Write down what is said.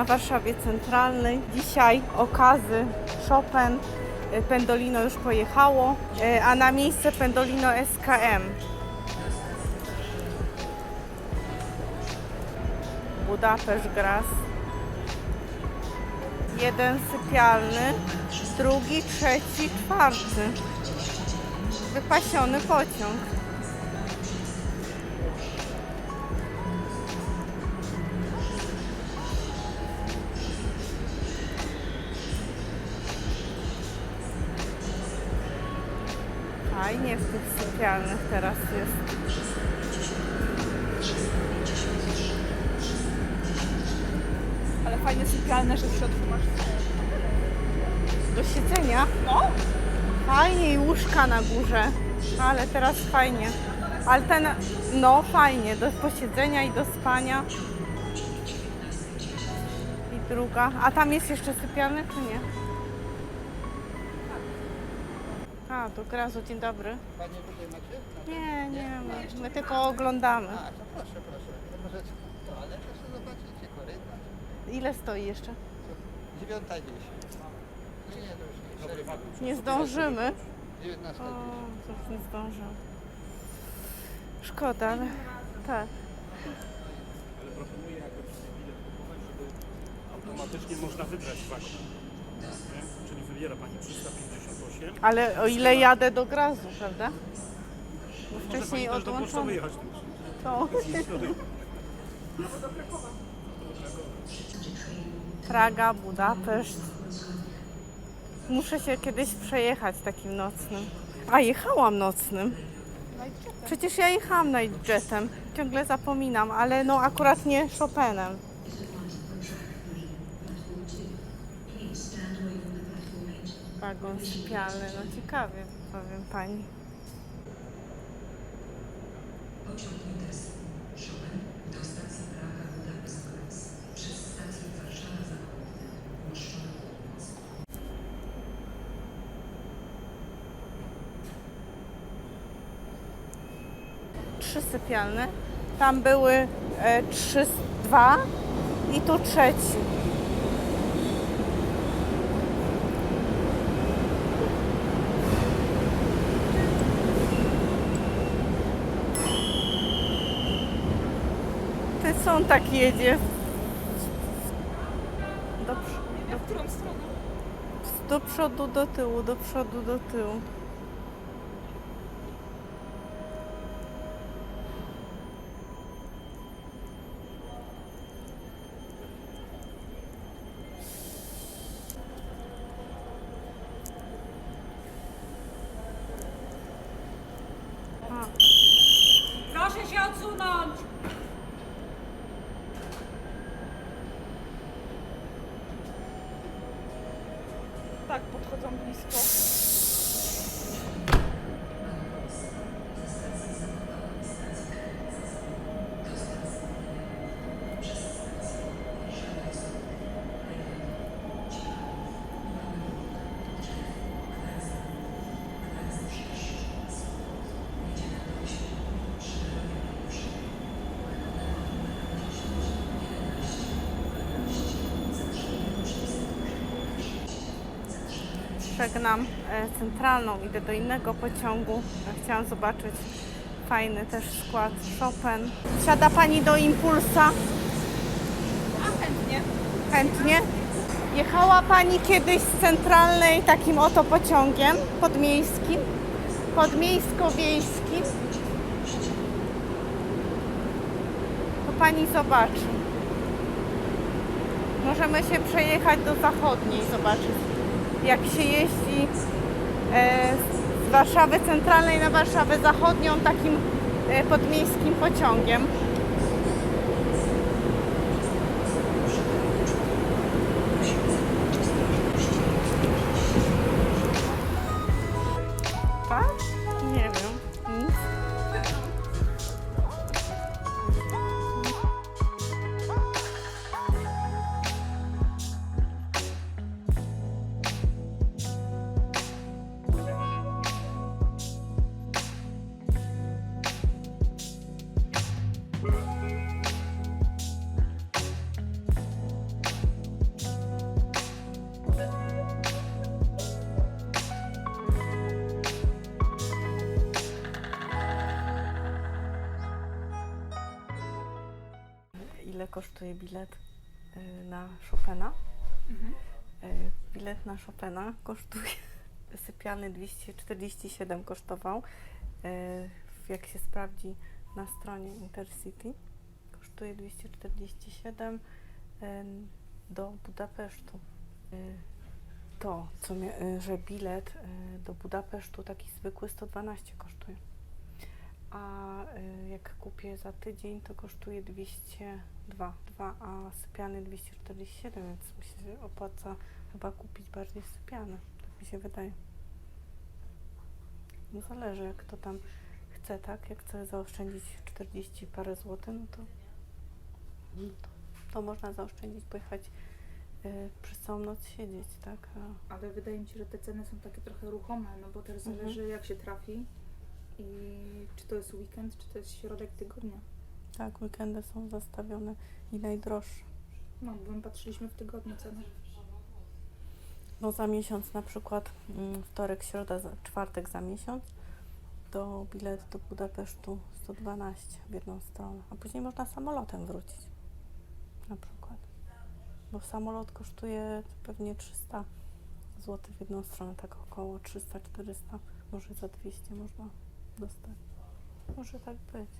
na Warszawie Centralnej. Dzisiaj okazy Chopin, y, Pendolino już pojechało, y, a na miejsce Pendolino SKM. Budapeszt Gras. Jeden sypialny, drugi, trzeci, czwarty. Wypasiony pociąg. Fajnie w tych sypialnych teraz jest. Ale fajne sypialne, że w środku masz... Do siedzenia? No, Fajnie i łóżka na górze. Ale teraz fajnie. Ale ten, no fajnie, do posiedzenia i do spania. I druga. A tam jest jeszcze sypialny, czy nie? A, do grazu, dzień dobry. Panie tutaj macie? Nie, nie, my, my tylko oglądamy. A, to proszę, proszę. To możecie toaletę sobie zobaczycie, korytarz. Ile stoi jeszcze? Dziewiąta dziesięć. Nie, nie, to już nie. Zdążymy. O, dziesięć. to już nie zdążę. Szkoda, ale tak. automatycznie można wybrać wagon. Nie? Czyli wybiera Pani 358. Ale o ile jadę do grazu, prawda? Bo Może Pani wcześniej też do odłączony. wyjechać. tym. To. Praga, Budapeszt. Muszę się kiedyś przejechać takim nocnym. A jechałam nocnym. Przecież ja jechałam nightjetem. Ciągle zapominam, ale no akurat nie Chopinem. Wagon sypialny, no ciekawie powiem pani. Trzy sypialne. Tam były e, trzy, dwa i tu trzeci. Ten są tak jedzie. Do, do przodu, do tyłu, do przodu, do tyłu. A. Proszę się odsunąć! Tak, podchodzą blisko. Żegnam e, centralną, idę do innego pociągu. Chciałam zobaczyć fajny też skład Chopin. Siada Pani do Impulsa? A chętnie. Chętnie. Jechała Pani kiedyś z centralnej takim oto pociągiem podmiejskim? Podmiejsko-wiejskim? To Pani zobaczy. Możemy się przejechać do zachodniej, zobaczyć jak się jeździ e, z Warszawy Centralnej na Warszawę Zachodnią takim e, podmiejskim pociągiem. Ile kosztuje bilet y, na Chopina? Mhm. Y, bilet na Chopina kosztuje sypiany 247 kosztował. Y, jak się sprawdzi na stronie Intercity, kosztuje 247 y, do Budapesztu. Y, To, co y, że bilet y, do Budapesztu taki zwykły 112 kosztuje. A jak kupię za tydzień, to kosztuje 202, 2, a sypialny 247, więc mi się opłaca chyba kupić bardziej sypialny. Tak mi się wydaje. No zależy, jak to tam chce, tak? Jak chce zaoszczędzić 40 parę złotych, no to, no to, to można zaoszczędzić, pojechać y, przez całą noc siedzieć, tak? A, Ale wydaje mi się, że te ceny są takie trochę ruchome, no bo też Mhm. zależy jak się trafi i czy to jest weekend, czy to jest środek tygodnia. tak, weekendy są zastawione i najdroższe. No, bo my patrzyliśmy w tygodniu cenę. No za miesiąc na przykład mm, wtorek, środa, czwartek za miesiąc to bilet do Budapesztu 112 w jedną stronę, a później można samolotem wrócić na przykład. Bo samolot kosztuje pewnie 300 zł w jedną stronę, tak około 300-400, może za 200 można dostać. Może tak być.